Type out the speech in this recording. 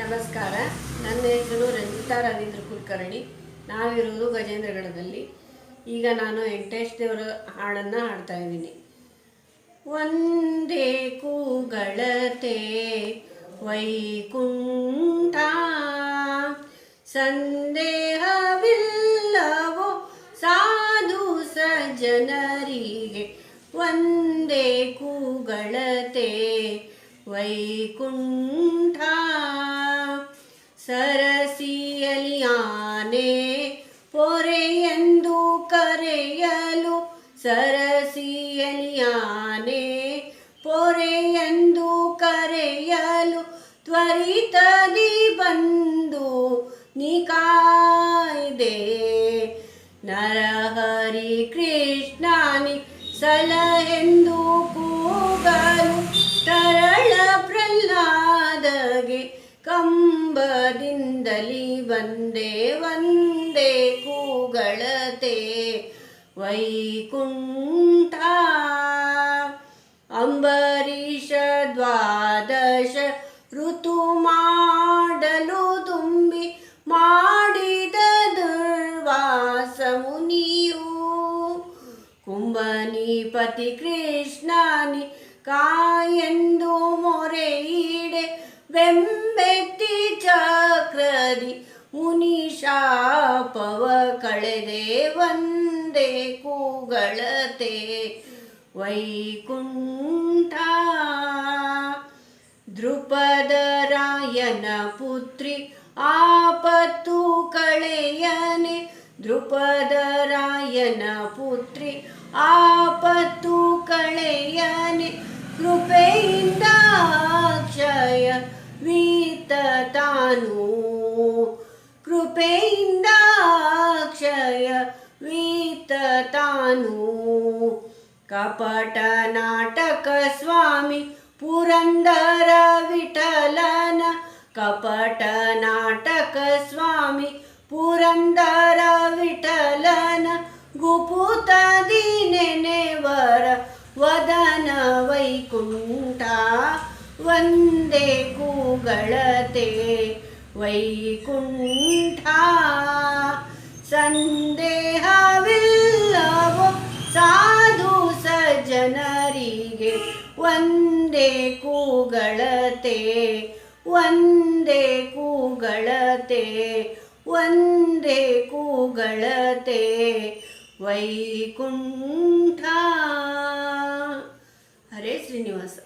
ನಮಸ್ಕಾರ. ನನ್ನ ಹೆಸರು ರಂಜಿತಾ ರವೀಂದ್ರ ಕುಲಕರ್ಣಿ ನಾವಿರುವುದು ಗಜೇಂದ್ರಗಢದಲ್ಲಿ ಈಗ ನಾನು ವೆಂಕಟೇಶ್ ದೇವರ ಹಾಡನ್ನು ಹಾಡ್ತಾ ಇದ್ದೀನಿ. ಒಂದೇ ಕೂಗಳತೆ ವೈಕುಂಠ, ಸಂದೇಹವಿಲ್ಲವೋ ಸಾಧು ಸಜ್ಜನರಿಗೆ ಒಂದೇ ಕೂಗಳತೆ ವೈಕುಂಠ ಪೊರೆಯೆಂದು ಕರೆಯಲು ಸರಸಿಯಲಿಯಾನೆ ಪೊರೆ ಎಂದು ಕರೆಯಲು ತ್ವರಿತದಿ ಬಂದು ನಿಕಾಯ್ದೆ ನರಹರಿ ಕೃಷ್ಣಾನಿ ಸಲ ಎಂದು ಕೂಗಲು ತರಳ ಪ್ರಹ್ಲಾದಗೆ ಕಂಬದಿಂದಲಿ ಬಂದೇ. ಒಂದೇ ಕೂಗಳತೆ ವೈಕುಂಠ ಅಂಬರೀಷ ದ್ವಾದಶ ಋತು ಮಾಡಲು ತುಂಬಿ ಮಾಡಿದ ದುರ್ವಾಸ ಮುನಿಯು ಕುಂಭನಿಪತಿ ಕೃಷ್ಣನಿ ಕಾಯೆಂದು ಮೊರೆಯಿಡೆ ಬೆಂಬೆತ್ತಿ ಚಕ್ರದಿ ಮುನಿಶಾಪವ ಕಳೆದೆ ಒಂದೇ ಕೂಗಳತೆ. ವೈಕುಂಠ ದ್ರುಪದರಾಯನ ಪುತ್ರಿ ಆಪತ್ತು ಕಳೆಯನೆ. ದ್ರುಪದರಾಯನ ಪುತ್ರಿ ಆಪತ್ತು ಕಳೆಯನೆ. ಕೃಪೆಯಿಂದ ಅಕ್ಷಯ ವೀತ ತಾನು ಕೃಪೆಯಿಂದ ಅಕ್ಷಯ ವೀತ ತಾನು. ಕಪಟ ನಾಟಕ ಸ್ವಾಮಿ ಪುರಂದರ ವಿಠಲನ. ಕಪಟ ನಾಟಕ ಸ್ವಾಮಿ ಪುರಂದರ ವಿಠಲನ. ಗುಪುತದಿ ನೆನೆವರ ವದನ ವೈಕುಂಠ. ಒಂದೇ ಕೂಗಳತೆ. ವೈಕುಂಠ ಸಂದೇಹವಿಲ್ಲವೋ ಸಾಧು ಸಜನರಿಗೆ ಒಂದೇ ಕೂಗಳತೆ ಒಂದೇ ಕೂಗಳತೆ ಒಂದೇ ಕೂಗಳತೆ ವೈಕುಂಠ ಹರೇ ಶ್ರೀನಿವಾಸ